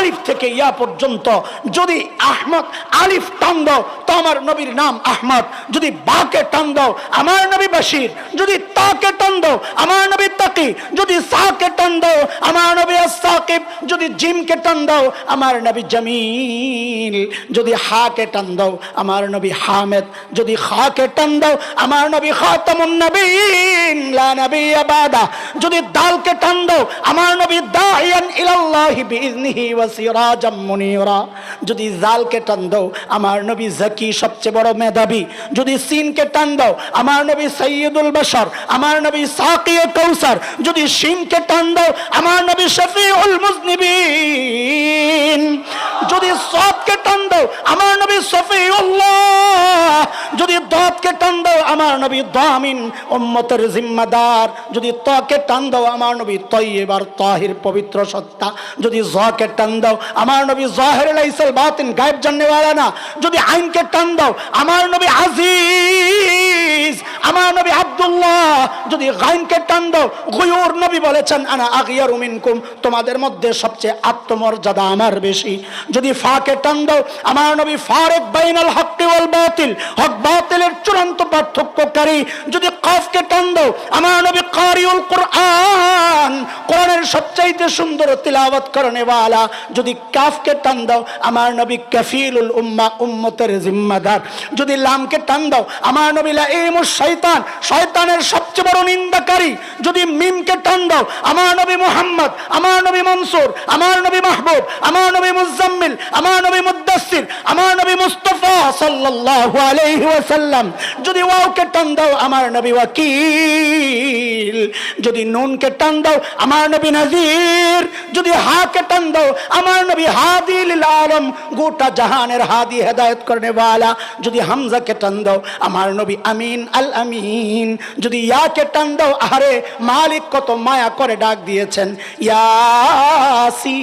আলিফ থেকে ইয়া পর্যন্ত। যদি আহমদ আলিফ টান দাও, তো আমার নবীর নাম আহমদ। যদি বাকে টান দাও, আমার নবী বাসির যদি তাকে টান দাও, আমার নবী তাকি। যদি সাকে টান দাও, আমার নবী সাকিব, যদি জিমকে টান দাও, আমার নবী জামিল। যদি হাকে টান দাও, আমার নবী হামেদ। যদি খাকে টান দাও, আমার নবী খাতামুন নবীন। লা নবী আবাদা। যদি দালকে টান দাও, আমার নবী দাইয়ান ইলাল্লাহি বিইজনিহি ওয়া সিরাজাম মুনিরা। যদি জালকে টান দাও, আমার নবী জাকি সবচেয়ে বড় মেধাবী। যদি সিনকে টান দাও, আমার নবী সৈয়দুল বশর। আমার নবী সাকিয়ে কৌসার যদি শিনকে টান দাও, আমার নবী শফিউল মুজনিবিন। যদি সবকে টান দাও, আমার নবী শফিউল্লাহ। যদি দতকে টান দাও, আমার নবী দামিন উম্মতের জিম্মাদার। যদি তকে টান দাও, আমার নবী তৈবার তাহির পবিত্র সত্তা। যদি জকে টান দাও, আমার নবী জাহের বাতিন গায়েব জাননেওয়ালা না। যদি আইনকে টান দাও, আমার নবী আজিজ। আমার নবী আব্দুল্লাহ যদি গাইনকে টান দাও, গুয়ুর নবী বলেছেন, আনা আগিয়ার মিনকুম তোমাদের মধ্যে সবচেয়ে আত্মমর্যাদা আমার বেশি। যদি ফাকে টান আমার নবী ফারেক বাইনাল হক ওয়াল বাতিল, হক বাতিলের চূড়ান্ত পার্থক্যকারী। যদি কফকে টান আমার নবী কারিউল কোরআন। সবচাইতে সুন্দর তিলাওয়াত করনে ওয়ালা যদি কাফকে টান দাও আমার নবী কাফিলুল উম্মা উম্মতের জিম্মাদার যদি লামকে টান দাও আমার নবী লাইমুস শয়তান শয়তানের সবচেয়ে বড় নিন্দাকারী যদি মিমকে টান দাও আমার নবী মুহাম্মদ আমার নবী মনসুর আমার নবী মাহবুব আমার নবী মুজাম্মিল আমার নবী মুদাসসির আমার নবী মুস্তাফা সাল্লাল্লাহু আলাইহি ওয়াসাল্লাম যদি ওয়াওকে টান দাও আমার নবী ওয়াকিল যদি নুনকে টান দাও আমার নবী নাজির, যদি হাকে টান দাও, আমার নবী হাদি আলম গোটা জাহানের হাদি হেদায়ত করনে যদি যদি হামজাকে টান দাও, আমার নবী আমিন আল আমিন। যদি ইয়াকে টান দাও আরে মালিক কত মায়া করে ডাক দিয়েছেন। ইয়াসি